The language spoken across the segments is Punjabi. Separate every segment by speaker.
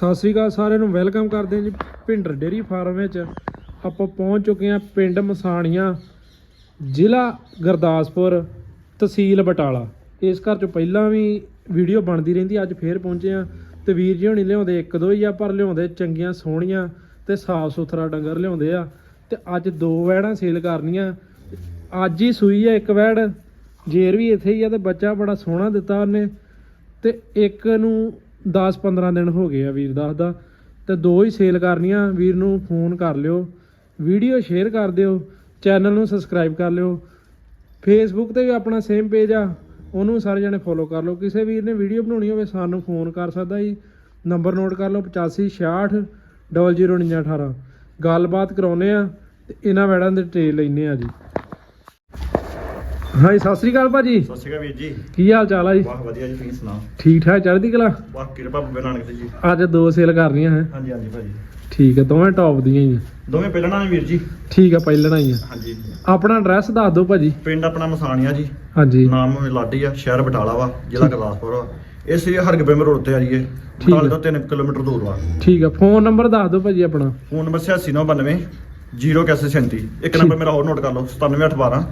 Speaker 1: ਸਤਿ ਸ੍ਰੀ ਅਕਾਲ ਸਾਰਿਆਂ ਨੂੰ, ਵੈਲਕਮ ਕਰਦੇ ਹਾਂ ਜੀ ਭਿੰਡਰ ਡੇਰੀ ਫਾਰਮ ਵਿੱਚ। ਆਪਾਂ ਪਹੁੰਚ ਚੁੱਕੇ ਹਾਂ ਪਿੰਡ ਮਸਾਣੀਆਂ, ਜ਼ਿਲ੍ਹਾ ਗੁਰਦਾਸਪੁਰ, ਤਹਿਸੀਲ ਬਟਾਲਾ। ਇਸ ਘਰ ਚੋਂ ਪਹਿਲਾਂ ਵੀ ਵੀਡੀਓ ਬਣਦੀ ਰਹਿੰਦੀ, ਅੱਜ ਫੇਰ ਪਹੁੰਚੇ ਆ ਤੇ ਵੀਰ ਜੀ ਹੋਣੀ ਲਿਆਉਂਦੇ, ਇੱਕ ਦੋ ਹੀ ਆ, ਪਰ ਲਿਆਉਂਦੇ ਚੰਗੀਆਂ, ਸੋਹਣੀਆਂ ਤੇ ਸਾਫ਼ ਸੁਥਰਾ ਡੰਗਰ ਲਿਆਉਂਦੇ ਆ। ਤੇ ਅੱਜ ਦੋ ਵੈੜਾਂ ਸੇਲ ਕਰਨੀਆਂ। ਅੱਜ ਹੀ ਸੂਈ ਆ ਇੱਕ ਵੈੜ ਜੇਰ ਵੀ ਇੱਥੇ ਹੀ ਆ ਤੇ ਬੱਚਾ ਬੜਾ ਸੋਹਣਾ ਦਿੱਤਾ ਉਹਨੇ। ਤੇ ਇੱਕ ਨੂੰ 10-15 ਦਿਨ ਹੋ ਗਏ ਆ ਵੀਰ ਦੱਸਦਾ ਤੇ ਦੋ ਹੀ ਸੇਲ ਕਰਨੀਆਂ, ਵੀਰ ਨੂੰ ਫੋਨ ਕਰ ਲਿਓ। ਵੀਡੀਓ ਸ਼ੇਅਰ ਕਰ ਦਿਓ ਚੈਨਲ ਨੂੰ ਸਬਸਕ੍ਰਾਈਬ ਕਰ ਲਿਓ। ਫੇਸਬੁੱਕ ਤੇ ਵੀ ਆਪਣਾ ਸੇਮ ਪੇਜ ਆ, ਉਹਨੂੰ ਸਾਰੇ ਜਣੇ ਫੋਲੋ ਕਰ ਲਓ। ਕਿਸੇ ਵੀਰ ਨੇ ਵੀਡੀਓ ਬਣਾਉਣੀ ਹੋਵੇ, ਸਾਨੂੰ ਫੋਨ ਕਰ ਸਕਦਾ ਜੀ। ਨੰਬਰ ਨੋਟ ਕਰ ਲਓ 8566 009918 ਗੱਲਬਾਤ ਕਰਾਉਨੇ ਆ, ਤੇ ਇਹਨਾਂ ਵੈੜਾਂ ਦੇ ਟ੍ਰੇਲ ਲੈਨੇ ਆ ਜੀ। ਹਾਂਜੀ ਸਤਿ ਸ੍ਰੀ ਅਕਾਲ ਭਾਜੀ।
Speaker 2: ਸਤਿ ਸ਼੍ਰੀ ਅਕਾਲ ਵੀਰ ਜੀ।
Speaker 1: ਕੀ ਹਾਲ ਚਾਲ ਆ ਜੀ?
Speaker 2: ਵਾਹ ਵਧੀਆ ਜੀ ਤੁਸੀਂ ਸੁਣਾਓ?
Speaker 1: ਠੀਕ ਠਾਕ ਚੜ੍ਹਦੀ ਕਲਾ?
Speaker 2: ਵਾਹ ਕਿਰਪਾ ਬੱਬੇ ਨਾਨਕ ਦੀ ਜੀ।
Speaker 1: ਅੱਜ ਦੋ ਸੇਲ ਕਰਨੀਆਂ ਹੈ।
Speaker 2: ਹਾਂਜੀ ਹਾਂਜੀ ਭਾਜੀ।
Speaker 1: ਠੀਕ ਹੈ ਦੋਵੇਂ ਟੌਪ ਦੀਆਂ ਹੀ ਆ।
Speaker 2: ਦੋਵੇਂ ਪਹਿਲਾਂ ਨਾਲ ਵੀਰ ਜੀ।
Speaker 1: ਠੀਕ ਹੈ ਪਹਿਲਣਾ ਹੀ ਆ।
Speaker 2: ਹਾਂਜੀ।
Speaker 1: ਆਪਣਾ ਐਡਰੈਸ ਦੱਸ ਦਿਓ ਭਾਜੀ।
Speaker 2: ਪਿੰਡ ਆਪਣਾ ਮਸਾਣੀਆ ਜੀ।
Speaker 1: ਹਾਂਜੀ।
Speaker 2: ਨਾਮ ਲਾਡੀ ਆ ਸ਼ਹਿਰ ਬਟਾਲਾ ਵਾ ਜ਼ਿਲ੍ਹਾ ਗੁਰਦਾਸਪੁਰ ਵਾ। ਇਹ ਸ੍ਰੀ ਹਰਗੋਬਿੰਦ ਰੋਡ ਤੇ ਆ ਜੀ ਇਹ। ਬਟਾਲੇ। ਤੋਂ 3 ਕਿਲੋਮੀਟਰ ਦੂਰ ਵਾ।
Speaker 1: ਠੀਕ ਹੈ ਫੋਨ ਨੰਬਰ ਦੱਸ ਦਿਓ ਭਾਜੀ ਆਪਣਾ।
Speaker 2: ਫੋਨ ਨੰਬਰ 8699 037 ਇੱਕ ਨੰਬਰ ਮੇਰਾ ਹੋਰ ਨੋਟ ਕਰ ਲਓ 97812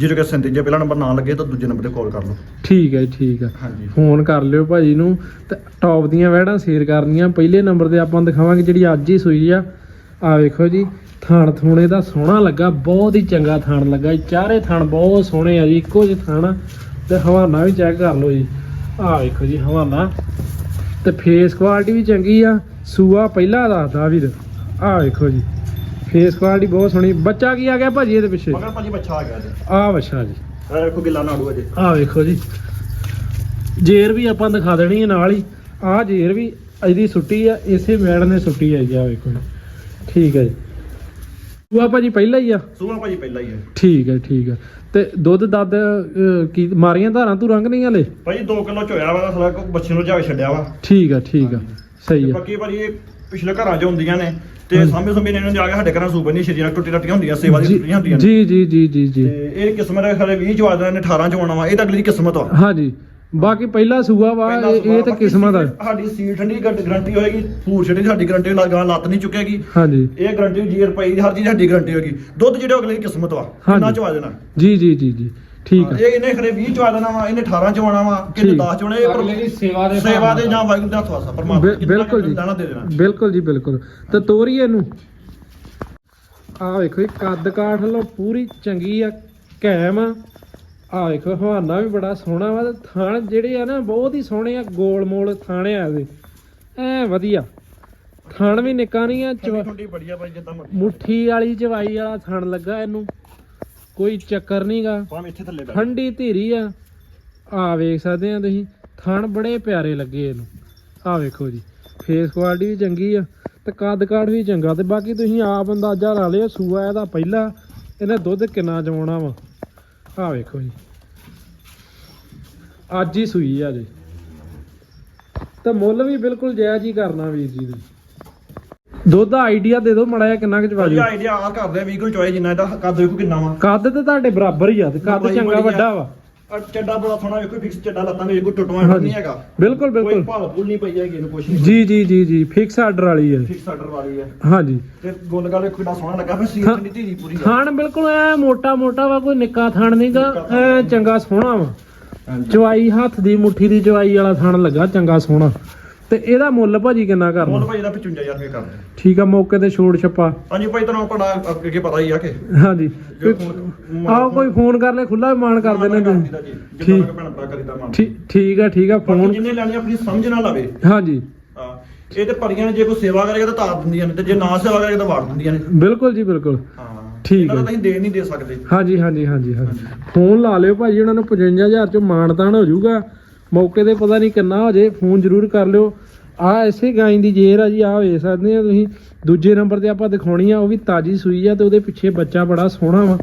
Speaker 2: 037 ਜੇ ਪਹਿਲਾ ਨੰਬਰ ਨਾ ਲੱਗੇ ਤਾਂ ਦੂਜੇ ਨੰਬਰ ਤੇ ਕਾਲ ਕਰ ਲਓ।
Speaker 1: ਠੀਕ ਹੈ ਠੀਕ ਹੈ।
Speaker 2: ਹਾਂਜੀ।
Speaker 1: ਫੋਨ ਕਰ ਲਿਓ ਭਾਜੀ ਨੂੰ। ਤੇ ਟੌਪ ਦੀਆਂ ਵੈੜਾਂ ਸ਼ੇਅਰ ਕਰਨੀਆਂ। ਪਹਿਲੇ ਨੰਬਰ ਤੇ ਆਪਾਂ ਦਿਖਾਵਾਂਗੇ ਜਿਹੜੀ ਅੱਜ ਹੀ ਸੂਈ ਆ। ਆ ਵੇਖੋ ਜੀ ਥਣ ਥੂਣੇ ਦਾ ਸੋਹਣਾ ਲੱਗਾ। ਬਹੁਤ ਹੀ ਚੰਗਾ ਥਣ ਲੱਗਾ ਚਾਰੇ ਥਣ ਬਹੁਤ ਸੋਹਣੇ ਆ ਜੀ। ਇੱਕੋ ਜਿਹੇ ਥਣ ਤੇ ਹਵਾਨਾ ਵੀ ਚੈੱਕ ਕਰ ਲਓ ਜੀ। ਆ ਵੇਖੋ ਜੀ ਹਵਾਨਾ। ਤੇ ਫੇਸ ਕੁਆਲਿਟੀ ਵੀ ਚੰਗੀ ਆ। ਸੂਆ ਪਹਿਲਾ ਦੱਸਦਾ ਵੀਰ। ਆ ਵੇਖੋ ਜੀ। ਫੇਸ ਕੁਆਲਿਟੀ ਬਹੁਤ ਸੋਹਣੀ। ਬੱਚਾ ਕੀ ਆ ਗਿਆ ਭਾਜੀ ਇਹਦੇ ਪਿੱਛੇ?
Speaker 2: ਮਗਰ ਭਾਜੀ ਬੱਚਾ ਆ ਗਿਆ ਜੀ।
Speaker 1: ਆ ਬੱਚਾ ਜੀ।
Speaker 2: ਇਹ ਦੇਖੋ ਗਿੱਲਾ ਨਾੜੂ ਅਜੇ
Speaker 1: ਆ ਵੇਖੋ ਜੀ। ਜੇਰ ਵੀ ਆਪਾਂ ਦਿਖਾ ਦੇਣੀ ਹੈ ਨਾਲ ਹੀ। ਆ ਜੇਰ ਵੀ ਇਹਦੀ ਸੁੱਟੀ ਆ ਇਸੇ ਮੈੜ ਨੇ ਸੁੱਟੀ ਆ ਜੀ ਆ ਵੇਖੋ ਜੀ। ਠੀਕ ਹੈ ਜੀ। ਉਹ ਭਾਜੀ ਪਹਿਲਾਂ ਹੀ ਆ?
Speaker 2: ਸੂਆ ਭਾਜੀ ਪਹਿਲਾਂ ਹੀ ਹੈ
Speaker 1: ਠੀਕ ਹੈ ਠੀਕ ਹੈ ਤੇ ਦੁੱਧ ਦੱਦ ਕੀ ਮਾਰੀਆਂ ਧਾਰਾਂ ਤੂੰ ਰੰਗ ਨਹੀਂ ਹਲੇ?
Speaker 2: ਭਾਜੀ 2 ਕਿਲੋ ਚੋਇਆ ਵਾ ਥੋੜਾ ਬੱਚੇ ਨੂੰ ਜਾ ਕੇ ਛੱਡਿਆ ਵਾ।
Speaker 1: ਠੀਕ ਆ ਠੀਕ ਆ। ਸਹੀ ਆ।
Speaker 2: ਬਾਕੀ ਭਾਜੀ ਪਿਛਲੇ ਘਰਾਂ 'ਚ ਹੁੰਦੀਆਂ ਨੇ ਤੇ। ਸਾਹਮਣੇ ਸਾਹਮਣੇ ਇਹਨਾਂ ਨੂੰ ਜਾ ਕੇ ਸਾਡੇ ਘਰਾਂ ਸੂਪ ਨਹੀਂ ਸ਼ਰੀਰਾਂ ਟੁੱਟੀ ਟੱਟੀਆਂ ਹੁੰਦੀਆਂ ਸੇਵਾ ਦੀ
Speaker 1: ਜੀ
Speaker 2: ਟੁੱਟੀਆਂ ਹੁੰਦੀਆਂ ਨੇ।
Speaker 1: ਜੀ ਜੀ ਜੀ ਜੀ ਜੀ।
Speaker 2: ਤੇ ਇਹ ਕਿਸਮਤ ਹੈ ਖਰੇ 20 ਚਵਾ ਨੇ 18 ਚ ਆਉਣਾ ਵਾ ਇਹ ਤਾਂ ਅਗਲੀ ਦੀ ਕਿਸਮਤ ਵਾ
Speaker 1: ਹਾਂਜੀ। ਬਾਕੀ ਪਹਿਲਾ ਸੂਆ ਵਾ
Speaker 2: ਪਹਿਲਾ
Speaker 1: ਇਹ ਤਾਂ
Speaker 2: ਬਾਕੀ
Speaker 1: ਕਿਸਮਤ ਆ।
Speaker 2: ਸਾਡੀ ਸੀਟ ਠੰਡੀ ਗਾਰੰਟੀ ਹੋਏਗੀ ਫੂਰ ਛੱਡੀ ਸਾਡੀ ਗਾਰੰਟੀ ਲਗਾ ਲੱਤ ਨਹੀਂ ਚੁੱਕੇਗੀ।
Speaker 1: ਹਾਂਜੀ।
Speaker 2: ਇਹ ਗਾਰੰਟੀ ਜੀਰ ਪਈ ਹਰ ਚੀਜ਼ ਸਾਡੀ ਗਾਰੰਟੀ ਹੋਏਗੀ। ਦੁੱਧ ਜਿਹੜੇ ਅਗਲੇ ਦੀ ਕਿਸਮਤ ਵਾ ਕਿੰਨਾ
Speaker 1: ਹਾਂਜੀ।
Speaker 2: ਚਵਾ ਦੇਣਾ?
Speaker 1: ਜੀ ਜੀ ਜੀ ਜੀ। ਠੀਕ ਆ
Speaker 2: ਇਹ ਇਹਨੇ ਖਰੇ 20 ਚਵਾ ਦੇਣਾ ਵਾ ਇਹਨੇ 18 ਚ ਆਉਣਾ ਵਾ ਕਿੰਨੇ
Speaker 1: ਠੀਕ।
Speaker 2: 10 ਚ ਆਉਣਾ ਇਹ ਪਰ-
Speaker 1: ਅਗਲੇ ਦੀ ਸੇਵਾ ਦੇ
Speaker 2: ਸੇਵਾ ਦੇ। ਜਾਂ ਵਾਹਿਗੁਰੂ ਦਾ ਹੱਥ ਵਾਸਾ ਪਰਮਾਤਮਾ
Speaker 1: ਬਿਲਕੁਲ ਜੀ।
Speaker 2: ਲੈਣਾ ਦੇ ਦੇਣਾ।
Speaker 1: ਬਿਲਕੁਲ ਜੀ ਬਿਲਕੁਲ। ਤੇ ਤੋਰੀ ਇਹਨੂੰ। ਆ ਵੇਖੋ ਜੀ ਕੱਦ ਕਾਠ ਲੋ ਪੂਰੀ ਚੰਗੀ ਆ ਕੈਮ ਆ। ਆ ਵੇਖੋ ਹਵਾਨਾ ਵੀ ਬੜਾ ਸੋਹਣਾ ਵਾ ਤੇ ਥਣ ਜਿਹੜੇ ਆ ਨਾ ਬਹੁਤ ਹੀ ਸੋਹਣੇ ਆ ਗੋਲ ਮੋਲ ਥਾਣੇ ਆ ਇਹਦੇ। ਐ ਵਧੀਆ। ਥਣ ਵੀ ਨਿੱਕਾ ਨਹੀਂ ਆ
Speaker 2: ਠੰਡੀ
Speaker 1: ਚਵਾ-
Speaker 2: ਠੰਡੀ ਬੜੀ ਆ ਭਾਈ ਜਿੱਦਾਂ ਮਰਜ਼ੀ
Speaker 1: ਮੁੱਠੀ ਵਾਲੀ ਚਵਾਈ ਵਾਲਾ ਥਣ ਲੱਗਾ ਇਹਨੂੰ। ਕੋਈ ਚੱਕਰ ਨਹੀਂਗਾ।
Speaker 2: ਭਾਵੇਂ ਇੱਥੇ ਥੱਲੇ ਬੈਠ
Speaker 1: ਠੰਡੀ ਧੀਰੀ ਆ। ਆ ਵੇਖ ਸਕਦੇ ਆ ਤੁਸੀਂ ਥਣ ਬੜੇ ਪਿਆਰੇ ਲੱਗੇ ਇਹਨੂੰ। ਆ ਵੇਖੋ ਜੀ ਫੇਸ ਕੁਆਲਿਟੀ ਵੀ ਚੰਗੀ ਆ ਤੇ ਕੱਦ ਕਾਠ ਵੀ ਚੰਗਾ ਤੇ ਬਾਕੀ ਤੁਸੀਂ ਆਪ ਅੰਦਾਜ਼ਾ ਲਾ ਲਿਓ ਸੂਆ ਇਹਦਾ ਪਹਿਲਾ ਇਹਨੇ ਦੁੱਧ ਕਿੰਨਾ ਜਮਾਉਣਾ ਵਾ। ਆ ਵੇਖੋ ਜੀ। ਅੱਜ ਹੀ ਸੂਈ ਆ ਜੀ। ਤੇ ਮੁੱਲ ਵੀ ਬਿਲਕੁਲ ਜਾਇਜ਼ ਹੀ ਕਰਨਾ ਵੀਰ ਜੀ ਦੇ ਦੁੱਧ ਦਾ ਆਈਡੀਆ ਦੇ ਦਿਓ ਮੜਾ ਜਿਹਾ ਕਿੰਨਾ ਕੁ ਚਵਾ
Speaker 2: ਆਈਡੀਆ ਆ ਕਰਦੇ ਆ ਵਹੀਕਲ ਚੋਏ ਜਿੰਨਾ ਇਹਦਾ ਕੱਦ ਵੇਖੋ ਕਿੰਨਾ ਵਾ।
Speaker 1: ਕੱਦ ਤੇ ਤੁਹਾਡੇ ਬਰਾਬਰ ਹੀ ਆ ਤੇ ਕੱਦ ਚੰਗਾ। ਵੱਡਾ ਵਾ।
Speaker 2: ਚੱਡਾ ਬੜਾ ਸੋਹਣਾ ਵੇਖੋ ਫਿਕਸ ਚੱਡਾ ਲੱਤਾਂ ਦੇ ਕੋਈ ਟੁੱਟਵਾ
Speaker 1: ਹਾਂਜੀ।
Speaker 2: ਨਹੀਂ ਹੈਗਾ।
Speaker 1: ਬਿਲਕੁਲ
Speaker 2: ਕੋਈ
Speaker 1: ਬਿਲਕੁਲ।
Speaker 2: ਭਾਲ ਭੁੱਲ ਨਹੀਂ ਪਈ ਹੈਗੀ ਇਹਨੂੰ ਕੁਛ ਨਹੀਂ।
Speaker 1: ਜੀ ਜੀ ਜੀ ਜੀ ਫਿਕਸ ਆਰਡਰ ਵਾਲੀ ਹੈ
Speaker 2: ਫਿਕਸ ਆਰਡਰ ਵਾਲੀ ਹੈ
Speaker 1: ਹਾਂਜੀ।
Speaker 2: ਤੇ ਗੁੱਲ ਗੱਲ ਵੇਖੋ ਕਿੰਨਾ ਸੋਹਣਾ ਲੱਗਾ ਫਿਰ ਸੀਟ
Speaker 1: ਹਾਂ।
Speaker 2: ਨਹੀਂ ਧੀਰੀ ਪੂਰੀ ਆ।
Speaker 1: ਥਾਣ ਬਿਲਕੁਲ ਐ ਮੋਟਾ ਮੋਟਾ ਵਾ ਕੋਈ ਨਿੱਕਾ ਥਾਣ ਨਹੀਂਗਾ ਐ ਚੰਗਾ ਸੋਹਣਾ ਵਾ।
Speaker 2: ਹਾਂਜੀ।
Speaker 1: ਚਵਾਈ ਹੱਥ ਦੀ ਮੁੱਠੀ ਦੀ ਚਵਾਈ ਵਾਲਾ ਥਾਣ ਲੱਗਾ ਚੰਗਾ ਸੋਹਣਾ। ਤੇ ਇਹਦਾ ਮੁੱਲ ਭਾਜੀ ਕਿੰਨਾ
Speaker 2: ਮੁੱਲ
Speaker 1: ਕਰਨਾ
Speaker 2: ਭਾਈ ਦਾ 55000 ਰੁਪਏ ਕਰਦੇ
Speaker 1: ਠੀਕ ਆ ਮੌਕੇ ਤੇ ਛੋੜ ਛੱਪਾ।
Speaker 2: ਹਾਂਜੀ ਭਾਈ ਤੁਹਾਨੂੰ ਪੜਾ ਅੱਗੇ ਪਤਾ ਹੀ ਆ ਕਿ।
Speaker 1: ਹਾਂਜੀ।
Speaker 2: ਜੋ
Speaker 1: ਆਓ ਕੋਈ ਫੋਨ ਕਰ ਲੈ ਖੁੱਲਾ ਮਾਨ ਕਰ ਦੇਣੇ ਤੁਸੀਂ
Speaker 2: ਜਿੰਨਾ
Speaker 1: ਠੀਕ। ਆ ਠੀਕ ਆ ਫੋਨ
Speaker 2: ਜਿੰਨੇ ਲੈਣੀ ਆਪਣੀ ਸਮਝ ਨਾ ਲਵੇ।
Speaker 1: ਹਾਂਜੀ।
Speaker 2: ਇਹ ਤੇ ਪਰੀਆਂ ਨੇ ਜੇ ਕੋਈ ਸੇਵਾ ਕਰੇਗਾ ਤਾਂ ਤਾਰ ਦਿੰਦੀਆਂ ਨੇ ਤੇ ਜੇ ਨਾ ਸੇਵਾ ਕਰੇਗਾ ਤਾਂ ਵਾੜ ਦਿੰਦੀਆਂ ਨੇ।
Speaker 1: ਬਿਲਕੁਲ ਜੀ ਬਿਲਕੁਲ।
Speaker 2: ਹਾਂ।
Speaker 1: ਠੀਕ ਹੈ।
Speaker 2: ਤਾਂ ਅਸੀਂ ਦੇ ਨਹੀਂ ਦੇ ਸਕਦੇ।
Speaker 1: ਹਾਂਜੀ ਹਾਂਜੀ ਹਾਂਜੀ ਹਾਂਜੀ। ਫੋਨ ਲਾ ਲਿਓ ਭਾਜੀ ਉਹਨਾਂ ਨੂੰ 55000 ਚ ਮਾਨਤਾਨ ਹੋ ਜਾਊਗਾ। ਮੌਕੇ ਤੇ ਪਤਾ ਨਹੀਂ ਕਿੰਨਾ ਹੋ ਜੇ ਫੋਨ ਜ਼ਰੂਰ ਕਰ ਲਿਓ। ਆ ਐਸੇ ਗਾਂ ਦੀ ਜੇਰ ਆ ਜੀ ਆ ਵੇਖ ਸਕਦੇ ਆ ਤੁਸੀਂ। ਦੂਜੇ ਨੰਬਰ ਤੇ ਆਪਾਂ ਦਿਖਾਉਣੀ ਆ ਉਹ ਵੀ ਤਾਜੀ ਸੂਈ ਆ ਤੇ ਉਹਦੇ ਪਿੱਛੇ ਬੱਚਾ ਬੜਾ ਸੋਹਣਾ ਵਾ।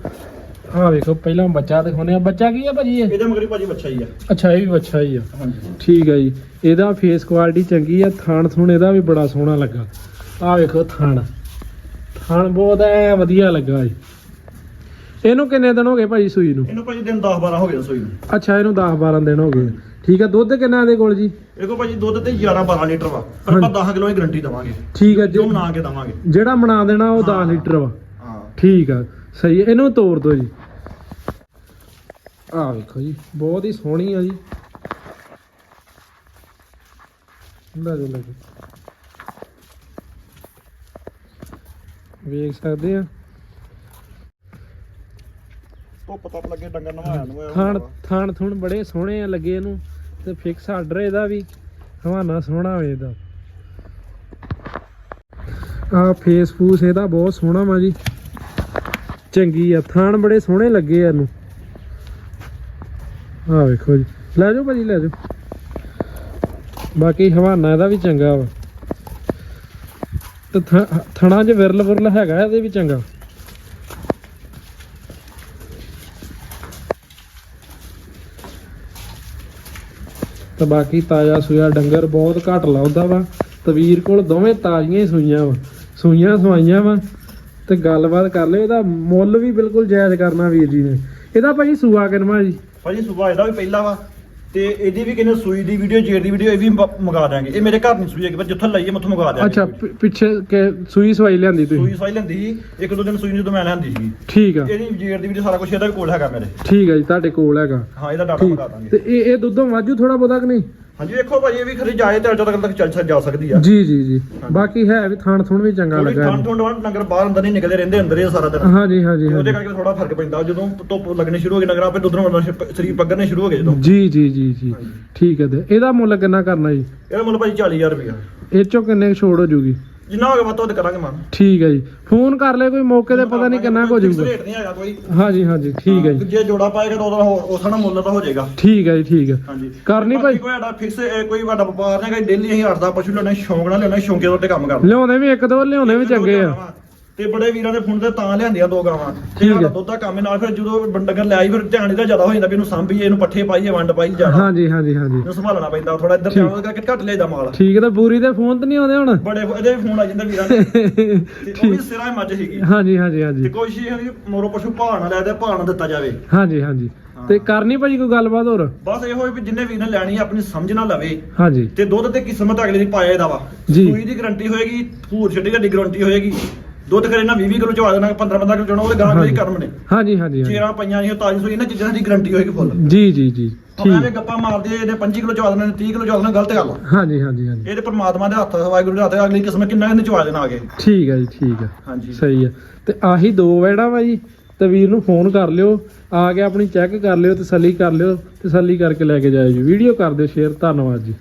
Speaker 1: ਆ ਵੇਖੋ ਪਹਿਲਾਂ ਬੱਚਾ ਦਿਖਾਉਣੇ ਆ। ਬੱਚਾ ਕੀ ਆ ਭਾਜੀ ਇਹ?
Speaker 2: ਇਹਦੇ ਮਗਰੀ ਭਾਜੀ ਬੱਚਾ ਹੀ ਆ।
Speaker 1: ਅੱਛਾ ਇਹ ਵੀ ਬੱਚਾ ਹੀ ਆ।
Speaker 2: ਹਾਂਜੀ।
Speaker 1: ਠੀਕ ਆ ਜੀ। ਇਹਦਾ ਫੇਸ ਕੁਆਲਿਟੀ ਚੰਗੀ ਆ ਥਾਣ ਥੁਣ ਇਹਦਾ ਵੀ ਬੜਾ ਸੋਹਣਾ ਲੱਗਾ। ਆ ਵੇਖੋ ਥਾਣ। ਥਾਣ ਬਹੁਤ ਐ ਵਧੀਆ ਲੱਗਾ ਜੀ। ਇਹਨੂੰ ਕਿੰਨੇ ਦਿਨ ਹੋ ਗਏ ਭਾਜੀ ਸੂਈ ਨੂੰ?
Speaker 2: ਇਹਨੂੰ ਭਾਜੀ ਦਿਨ 10 12 ਹੋ ਗਏ ਸੋਈ ਨੂੰ।
Speaker 1: ਅੱਛਾ ਇਹਨੂੰ 10 12 ਦਿਨ ਹੋ ਗਏ। ਠੀਕ ਆ ਦੁੱਧ ਕਿੰਨਾ ਇਹਦੇ ਕੋਲ ਜੀ?
Speaker 2: ਇਹ ਕੋ ਭਾਜੀ ਦੁੱਧ ਤੇ 11 12 ਲੀਟਰ ਵਾ। ਪਰ ਆਪਾਂ 10 ਕਿਲੋ ਦੀ ਗਰੰਟੀ ਦਵਾਂਗੇ।
Speaker 1: ਠੀਕ ਆ
Speaker 2: ਜੋ ਬਣਾ ਕੇ ਦਵਾਂਗੇ।
Speaker 1: ਜਿਹੜਾ ਬਣਾ ਦੇਣਾ ਉਹ 10
Speaker 2: ਹਾਂ।
Speaker 1: ਲੀਟਰ ਵਾ।
Speaker 2: ਹਾਂ।
Speaker 1: ਠੀਕ ਆ ਸਹੀ ਹੈ ਇਹਨੂੰ ਤੋੜ ਦਿਓ ਜੀ। ਆਹ ਵੇਖੋ ਜੀ ਬਹੁਤ ਹੀ ਸੋਹਣੀ ਆ ਜੀ। ਲੈ ਜਾਓ ਲੈ ਵੇਖ ਸਕਦੇ ਆ?
Speaker 2: ਧੁੱਪ ਤੱਪ ਲੱਗੇ ਡੰਗਰ ਨਵਾਇਆ ਨਵਾਇਆ
Speaker 1: ਥਾਣ ਥਾਣ ਥੁਣ ਬੜੇ ਸੋਹਣੇ ਆ ਲੱਗੇ ਇਹਨੂੰ ਤੇ ਫਿਕਸ ਆਰਡਰ ਇਹਦਾ ਵੀ। ਹਵਾਨਾ ਸੋਹਣਾ ਹੋਵੇ ਇਹਦਾ। ਆ ਫੇਸ ਫੂਸ ਇਹਦਾ ਬਹੁਤ ਸੋਹਣਾ ਵਾ ਜੀ। ਚੰਗੀ ਆ ਥਾਣ ਬੜੇ ਸੋਹਣੇ ਲੱਗੇ ਆ ਇਹਨੂੰ। ਆ ਵੇਖੋ ਜੀ ਲੈ ਜਾਓ ਭਾਜੀ ਲੈ ਜਾਓ। ਬਾਕੀ ਹਵਾਨਾ ਇਹਦਾ ਵੀ ਚੰਗਾ ਵਾ। ਤੇ ਥਣਾ 'ਚ ਵਿਰਲ ਵਿਰਲ ਹੈਗਾ ਇਹਦੇ ਵੀ ਚੰਗਾ। ਤੇ ਬਾਕੀ ਤਾਜ਼ਾ ਸੂਆ ਡੰਗਰ ਬਹੁਤ ਘੱਟ ਲਾਉਂਦਾ ਵਾ। ਤਵੀਰ ਕੋਲ ਦੋਵੇਂ ਤਾਜ਼ੀਆਂ ਹੀ ਸੂਈਆਂ ਵਾ। ਸੂਈਆਂ ਸਵਾਈਆਂ ਵਾ। ਤੇ ਗੱਲਬਾਤ ਕਰ ਲਿਓ, ਇਹਦਾ ਮੁੱਲ ਵੀ ਬਿਲਕੁਲ ਜਾਇਜ਼ ਕਰਨਾ ਵੀਰ ਜੀ ਨੇ। ਇਹਦਾ ਭਾਜੀ ਸੂਆ ਕਿਨਵਾ ਜੀ?
Speaker 2: ਭਾਜੀ ਸੁਬਾ ਇਹਦਾ ਵੀ ਪਹਿਲਾ ਵਾ। ਤੇ ਇਹਦੀ ਵੀ ਕਿਨੇ ਸੂਈ ਦੀ ਵੀਡੀਓ ਜੇਰ ਦੀ ਵੀਡੀਓ ਇਹ ਵੀ ਮ- ਮੰਗਾ ਦਾਂਗੇ ਇਹ ਮੇਰੇ ਘਰ ਨਹੀਂ ਸੂਈ ਹੈਗੀ ਪਰ ਜਿੱਥੋਂ ਲਈਏ ਮੈਥੋਂ ਮੰਗਾ ਦਿਆਂਗੇ।
Speaker 1: ਅੱਛਾ ਪਿ- ਪਿੱਛੇ ਕਿ ਸੂਈ ਸਵਾਈ ਲਿਆਂਦੀ
Speaker 2: ਸੂਈ
Speaker 1: ਤੁਸੀਂ
Speaker 2: ਸਵਾਈ ਲੈਂਦੀ ਸੀ ਇੱਕ ਦੋ ਦਿਨ ਸੂਈ ਨੂੰ ਜਦੋਂ ਮੈਂ ਲੈਂਦੀ ਸੀ
Speaker 1: ਠੀਕ ਆ।
Speaker 2: ਇਹਦੀ ਜੇਰ ਦੀ ਵੀਡੀਓ ਸਾਰਾ ਕੁਝ ਇਹਦਾ ਵੀ ਕੋਲ ਹੈਗਾ ਮੇਰੇ।
Speaker 1: ਠੀਕ ਆ ਜੀ ਤੁਹਾਡੇ ਕੋਲ ਹੈਗਾ।
Speaker 2: ਹਾਂ ਇਹਦਾ ਡਾਟਾ
Speaker 1: ਠੀਕ।
Speaker 2: ਮੰਗਾ ਦਾਂਗੇ।
Speaker 1: ਤੇ ਇਹ ਇਹ ਦੁੱਧੋਂ ਵਾਜੂ ਥੋੜਾ ਬਹੁਤਾ ਕਿ ਨਹੀਂ?
Speaker 2: ਹਾਂਜੀ ਵੇਖੋ ਭਾਜੀ ਇਹ ਵੀ ਖਰੀ ਜਾਏ ਤੇ ਅਜੇ ਤੱਕ ਚੱਲ ਚੱਲ ਜਾ ਸਕਦੀ ਆ।
Speaker 1: ਜੀ ਜੀ ਜੀ। ਬਾਕੀ ਹੈ ਵੀ ਥਾਣ ਥੁਣ ਵੀ ਚੰਗਾ
Speaker 2: ਥੋੜੀ
Speaker 1: ਲੱਗਾ
Speaker 2: ਠੰਡ ਠੰਡ ਵਾਲਾ ਨਗਰ ਬਾਹਰ ਅੰਦਰ ਨਹੀਂ ਨਿਕਲਦੇ ਰਹਿੰਦੇ ਅੰਦਰ ਹੀ ਆ ਸਾਰਾ ਦਿਨ।
Speaker 1: ਹਾਂਜੀ ਹਾਂਜੀ
Speaker 2: ਤੇ ਉਹਦੇ ਕਰਕੇ ਥੋੜਾ ਫ਼ਰਕ ਪੈਂਦਾ ਜਦੋਂ ਧੁੱਪ ਲੱਗਣੀ ਸ਼ੁਰੂ ਹੋ ਗਈ ਨਗਰ ਆਪੇ ਦੁੱਧ ਨੂੰ ਸਰੀਰ ਪੱਗਣੇ ਸ਼ੁਰੂ ਹੋ ਗਏ ਜਦੋਂ।
Speaker 1: ਜੀ ਜੀ ਜੀ ਜੀ। ਠੀਕ ਹੈ ਤੇ ਇਹਦਾ ਮੁੱਲ ਕਿੰਨਾ ਕਰਨਾ ਜੀ?
Speaker 2: ਇਹਦਾ ਮੁੱਲ ਭਾਜੀ 40000 ਰੁਪਇਆ
Speaker 1: ਇਹ ਚੋਂ ਕਿੰਨੇ ਕੁ ਛੋੜ ਹੋ ਜੂਗੀ?
Speaker 2: ਜਿੰਨਾ ਹੋ ਗਿਆ ਵੱਧ ਤੋਂ ਵੱਧ ਕਰਾਂਗੇ ਮਨ।
Speaker 1: ਠੀਕ ਹੈ ਜੀ। ਫੋਨ ਕਰ ਲੈ ਕੋਈ ਮੌਕੇ ਤੇ ਪਤਾ ਨਹੀਂ ਕਿੰਨਾ ਕੁ ਹੋ ਜਾਊਗਾ
Speaker 2: rate ਨਹੀਂ ਹੈਗਾ ਕੋਈ।
Speaker 1: ਹਾਂਜੀ ਹਾਂਜੀ ਠੀਕ ਹੈ ਜੀ।
Speaker 2: ਜੇ ਜੋੜਾ ਪਾਏਗਾ ਤਾਂ ਉਹਦਾ ਹੋਰ ਉਸ ਨਾਲ ਮੁੱਲ ਤਾਂ ਹੋ ਜਾਏਗਾ।
Speaker 1: ਠੀਕ ਹੈ ਜੀ ਠੀਕ ਹੈ।
Speaker 2: ਹਾਂਜੀ।
Speaker 1: ਕਰਨੀ ਭਾਈ।
Speaker 2: ਕੋਈ ਸਾਡਾ ਫਿਕਸ ਕੋਈ ਵੱਡਾ ਵਪਾਰ ਨਹੀਂ ਹੈਗਾ ਡੇਲੀ ਅਸੀਂ 8 ਦਾ ਪਸ਼ੂ ਲੈਣਾ ਸ਼ੌਂਕ ਨਾਲ ਲੈਣਾ ਸ਼ੌਂਕੇ ਉੱਤੇ ਕੰਮ ਕਰਨਾ
Speaker 1: ਲਿਆਉਂਦੇ ਵੀ ਇੱਕ ਦੋ ਲਿਆਉਂਦੇ ਵੀ ਚੰਗੇ ਆ।
Speaker 2: ਤੇ ਬੜੇ ਵੀਰਾਂ ਦੇ ਫੋਨ ਤੇ ਤਾਂ ਲਿਆਂਦੀਆਂ ਦੋ ਗਾਵਾਂ।
Speaker 1: ਠੀਕ
Speaker 2: ਤੇ
Speaker 1: ਹੈ।
Speaker 2: ਸਾਡਾ ਦੁੱਧ ਦਾ ਕੰਮ ਹੀ ਨਾਲ ਫਿਰ ਜਦੋਂ ਡੰਗਰ ਲੈ ਆਈ ਫਿਰ ਧਿਆਨ ਇਹਦਾ ਜ਼ਿਆਦਾ ਹੋ ਜਾਂਦਾ ਵੀ ਇਹਨੂੰ ਸਾਂਭੀਏ ਇਹਨੂੰ ਪੱਠੇ ਪਾਈਏ ਵੰਡ ਪਾਈ ਜ਼ਿਆਦਾ।
Speaker 1: ਹਾਂਜੀ ਹਾਂਜੀ ਹਾਂਜੀ।
Speaker 2: ਇਹਨੂੰ ਸੰਭਾਲਣਾ ਪੈਂਦਾ ਥੋੜਾ ਇੱਧਰ। ਧਿਆਨ ਕਰਕੇ ਘੱਟ ਲਿਆਈਦਾ ਮਾਲ।
Speaker 1: ਠੀਕ ਹੈ ਤਾਂ ਪੂਰੀ ਦੇ ਫੋਨ ਤੇ ਨਹੀਂ ਆਉਂਦੇ ਹੁਣ?
Speaker 2: ਬੜੇ ਇਹਦੇ ਫੋਨ ਆ ਜਾਂਦੇ ਵੀਰਾਂ ਦੇ। ਤੇ ਉਹ ਵੀ ਸਿਰਾਂ ਹੀ ਮੱਝ ਹੈਗੀ
Speaker 1: ਹਾਂਜੀ ਹਾਂਜੀ
Speaker 2: ਤੇ
Speaker 1: ਹਾਂਜੀ
Speaker 2: ਕੋਸ਼ਿਸ਼ ਹੈ ਵੀ ਮੋਰੋ ਪਸ਼ੂ ਨਾ ਲੈ ਤੇ ਨਾ ਦਿੱਤਾ ਜਾਵੇ।
Speaker 1: ਹਾਂਜੀ ਹਾਂਜੀ। ਤੇ ਕਰਨੀ ਭਾਜੀ ਕੋਈ ਗੱਲਬਾਤ ਹੋਰ?
Speaker 2: ਬਸ ਇਹੋ ਹੀ ਵੀ ਜਿੰਨੇ ਵੀਰ ਨੇ ਲੈਣੀ ਆਪਣੀ ਸਮਝ ਨਾਲ ਲਵੇ।
Speaker 1: ਹਾਂਜੀ।
Speaker 2: ਤੇ ਦੁੱਧ ਤੇ ਕਿਸਮਤ ਅਗਲੇ ਦੀ ਪਾਇਆ ਇਹਦਾ ਵਾ।
Speaker 1: ਜੀ।
Speaker 2: ਸੂਈ ਦੀ ਗਾਰੰਟੀ ਹੋਏਗੀ ਭੂਰ ਛੱਡੀ ਦੀ ਗਾਰੰਟੀ ਹੋਏਗੀ। ਦੁੱਧ ਕਰੇ ਨਾ 20 20 ਕਿਲੋ ਚਵਾ ਦੇਣਾ 15 15 ਕਿਲੋ ਚੋਣਾ ਉਹਦੇ ਗਾਂ ਦੇ
Speaker 1: ਹਾਂਜੀ।
Speaker 2: ਕਰਮ ਨੇ।
Speaker 1: ਹਾਂਜੀ ਹਾਂਜੀ ਹਾਂਜੀ।
Speaker 2: ਚੇਰਾ ਪਈਆਂ ਨਹੀਂ ਤਾਜੀ ਸੂਈ ਇਹਨਾਂ ਚੀਜ਼ਾਂ ਦੀ ਗਾਰੰਟੀ ਹੋਏਗੀ ਫੁੱਲ
Speaker 1: ਜੀ ਜੀ ਜੀ।
Speaker 2: ਹੁਣ ਐਵੇਂ
Speaker 1: ਠੀਕ।
Speaker 2: ਗੱਪਾਂ ਮਾਰਦੇ ਇਹਨੇ 25 ਕਿਲੋ ਚਵਾ ਦੇਣਾ 30 ਕਿਲੋ ਚਵਾ ਦੇਣਾ ਗਲਤ ਗੱਲ ਆ।
Speaker 1: ਹਾਂਜੀ ਹਾਂਜੀ ਹਾਂਜੀ।
Speaker 2: ਇਹ ਤੇ ਪਰਮਾਤਮਾ ਦੇ ਹੱਥ ਵਾਹਿਗੁਰੂ ਦੇ ਹੱਥ ਆ, ਅਗਲੀ ਕਿਸਮਤ ਕਿੰਨਾ ਇਹਨੇ ਚਵਾ ਦੇਣਾ ਆਗੇ
Speaker 1: ਠੀਕ ਹੈ ਜੀ ਠੀਕ ਹੈ
Speaker 2: ਹਾਂਜੀ।
Speaker 1: ਸਹੀ ਹੈ ਤੇ ਆਹੀ ਦੋ ਵੈੜਾ ਵਾ ਜੀ ਤੇ ਵੀਰ ਨੂੰ ਫੋਨ ਕਰ ਲਿਓ ਆ ਕੇ ਆਪਣੀ ਚੈੱਕ ਕਰ ਲਿਓ ਤਸੱਲੀ ਕਰ ਲਿਓ ਤਸੱਲੀ ਕਰਕੇ ਲੈ ਕੇ ਜਾਇਓ ਜੀ। ਵੀਡੀਓ ਕਰ ਦਿਓ ਸ਼ੇਅਰ। ਧੰਨਵਾਦ ਜੀ।